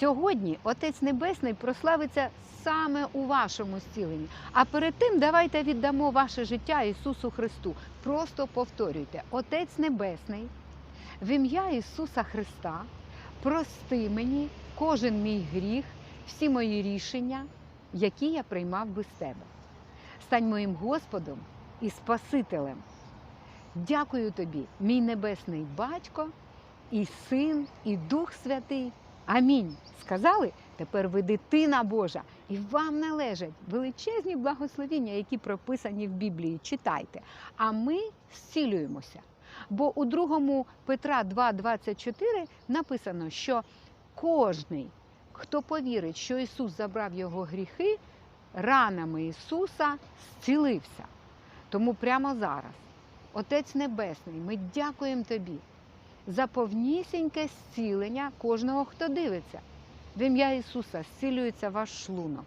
Сьогодні Отець Небесний прославиться саме у вашому зціленні. А перед тим давайте віддамо ваше життя Ісусу Христу. Просто повторюйте: Отець Небесний, в ім'я Ісуса Христа, прости мені кожен мій гріх, всі мої рішення, які я приймав без тебе. Стань моїм Господом і Спасителем. Дякую тобі, мій небесний батько, і син, і Дух Святий. Амінь. Сказали? Тепер ви дитина Божа, і вам належать величезні благословіння, які прописані в Біблії. Читайте. А ми зцілюємося. Бо у 2 Петра 2,24 написано, що кожний, хто повірить, що Ісус забрав його гріхи, ранами Ісуса зцілився. Тому прямо зараз, Отець Небесний, ми дякуємо Тобі за повнісіньке зцілення кожного, хто дивиться. В ім'я Ісуса зцілюється ваш шлунок.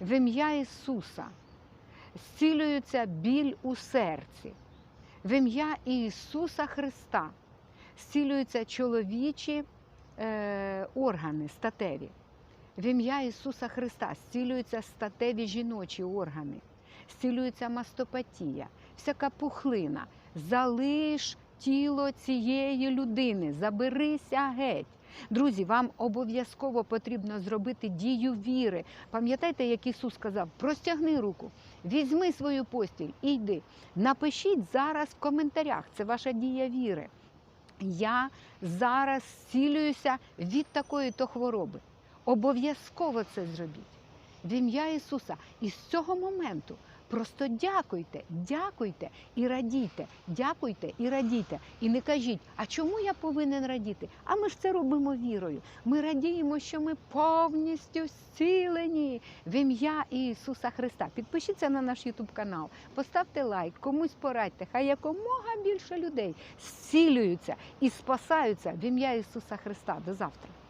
В ім'я Ісуса зцілюється біль у серці. В ім'я Ісуса Христа зцілюються чоловічі е, органи статеві. В ім'я Ісуса Христа зцілюються статеві жіночі органи, зцілюється мастопатія, всяка пухлина. Залиш тіло цієї людини, заберися геть. Друзі, вам обов'язково потрібно зробити дію віри. Пам'ятаєте, як Ісус сказав: простягни руку, візьми свою постіль і йди. Напишіть зараз в коментарях, це ваша дія віри. Я зараз зцілююся від такої то хвороби. Обов'язково це зробіть. В ім'я Ісуса. І з цього моменту просто дякуйте, дякуйте і радійте, дякуйте і радійте. І не кажіть, а чому я повинен радіти? А ми ж це робимо вірою. Ми радіємо, що ми повністю зцілені в ім'я Ісуса Христа. Підпишіться на наш Ютуб канал, поставте лайк, комусь порадьте. Хай якомога більше людей зцілюються і спасаються в ім'я Ісуса Христа. До завтра.